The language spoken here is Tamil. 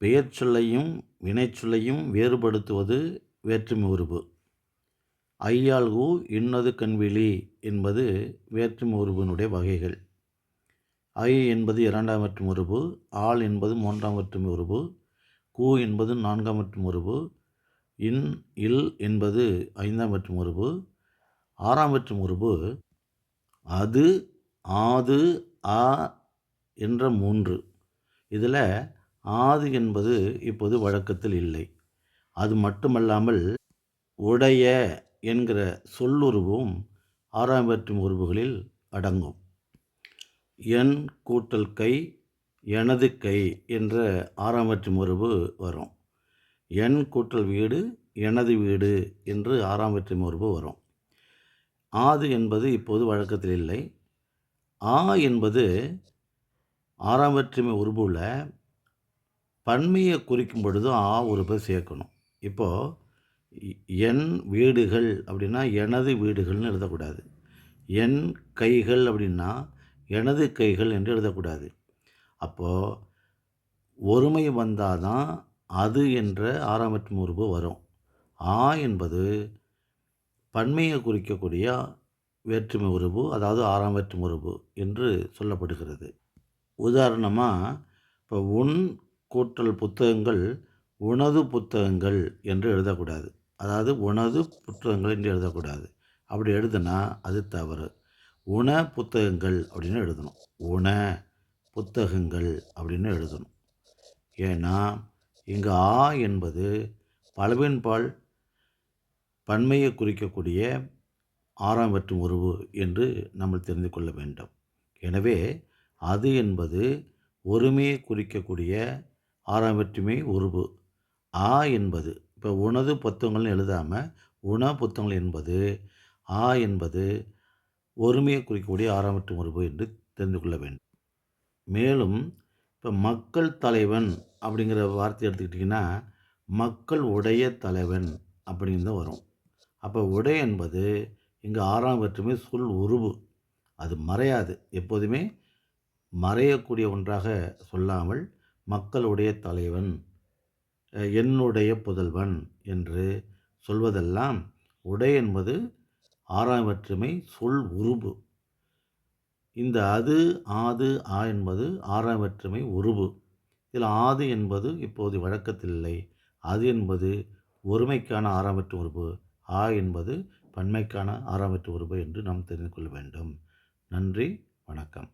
பெயர்ச்சொல்லையும் வினைச்சொல்லையும் வேறுபடுத்துவது வேற்றுமை உருபு. ஐயால் ஊ இன்னது கண்விழி என்பது வேற்றுமை உருபினுடைய வகைகள். ஐ என்பது இரண்டாம் மற்றும் உருபு ஆள் என்பது மூன்றாம் வேற்றுமை உருபு கூ என்பது நான்காம் வேற்றுமை உருபு இன் இல் என்பது ஐந்தாம் வேற்றுமை உருபு ஆறாம் வேற்றுமை உருபு அது ஆது ஆ என்ற மூன்று. இதில் ஆது என்பது இப்போது வழக்கத்தில் இல்லை. அது மட்டுமல்லாமல் உடைய என்கிற சொல்லுருவும் ஆறாம் வேற்றுமை உருவுகளில் அடங்கும். என் கூட்டல் கை எனது கை என்ற ஆறாம் வேற்றுமை உருவு வரும். என் கூட்டல் வீடு எனது வீடு என்று ஆறாம் வேற்றுமை உருவு வரும். ஆது என்பது இப்போது வழக்கத்தில் இல்லை. ஆ என்பது ஆறாம் வேற்றுமை உருபுல பன்மையை குறிக்கும் பொழுதும் ஆ உறுப்பை சேர்க்கணும். இப்போது என் வீடுகள் அப்படின்னா எனது வீடுகள்னு எழுதக்கூடாது. என் கைகள் அப்படின்னா எனது கைகள் என்று எழுதக்கூடாது. அப்போது ஒருமை வந்தால் தான் அது என்ற ஆறாம் வேற்றுமை வரும். ஆ என்பது பன்மையை குறிக்கக்கூடிய வேற்றுமை உருபு அதாவது ஆறாம் வேற்றுமை உருபு என்று சொல்லப்படுகிறது. உதாரணமாக இப்போ உன் கூற்றல் புத்தகங்கள் உனது புத்தகங்கள் என்று எழுதக்கூடாது. அதாவது உனது புத்தகங்கள் என்று எழுதக்கூடாது. அப்படி எழுதுனா அது தவறு. உண புத்தகங்கள் அப்படின்னு எழுதணும். உண புத்தகங்கள் அப்படின்னு எழுதணும். ஏன்னா இங்கு ஆ என்பது பலவின்பால் பன்மையை குறிக்கக்கூடிய ஆறாம் வெற்றும் உருவு என்று நம்ம தெரிந்து கொள்ள வேண்டும். எனவே அது என்பது ஒருமையை குறிக்கக்கூடிய ஆறாம் வெற்றுமை உருவு ஆ என்பது இப்போ உனது புத்தகங்கள்னு எழுதாமல் உண புத்தகங்கள் என்பது ஆ என்பது ஒருமையை குறிக்கக்கூடிய ஆறாம் வெற்றும் உருவு என்று தெரிந்து கொள்ள வேண்டும். மேலும் இப்போ மக்கள் தலைவன் அப்படிங்கிற வார்த்தை எடுத்துக்கிட்டிங்கன்னா மக்கள் உடைய தலைவன் அப்படின்னு தான் வரும். அப்போ உடை என்பது இங்கே ஆறாம் வெற்றுமை சொல் உருவு அது மறையாது. எப்போதுமே மறையக்கூடிய ஒன்றாக சொல்லாமல் மக்களுடைய தலைவன் என்னுடைய புதல்வன் என்று சொல்வதெல்லாம் உடை என்பது ஆறாம் வேற்றுமை சொல் உருபு. இந்த அது ஆது ஆ என்பது ஆறாம் வேற்றுமை உருபு. இதில் ஆது என்பது இப்போது வழக்கத்தில் இல்லை. அது என்பது ஒருமைக்கான ஆறாம் வேற்று உருபு. ஆ என்பது பன்மைக்கான ஆறாம் வேற்று உருபு என்று நாம் தெரிந்து கொள்ள வேண்டும். நன்றி வணக்கம்.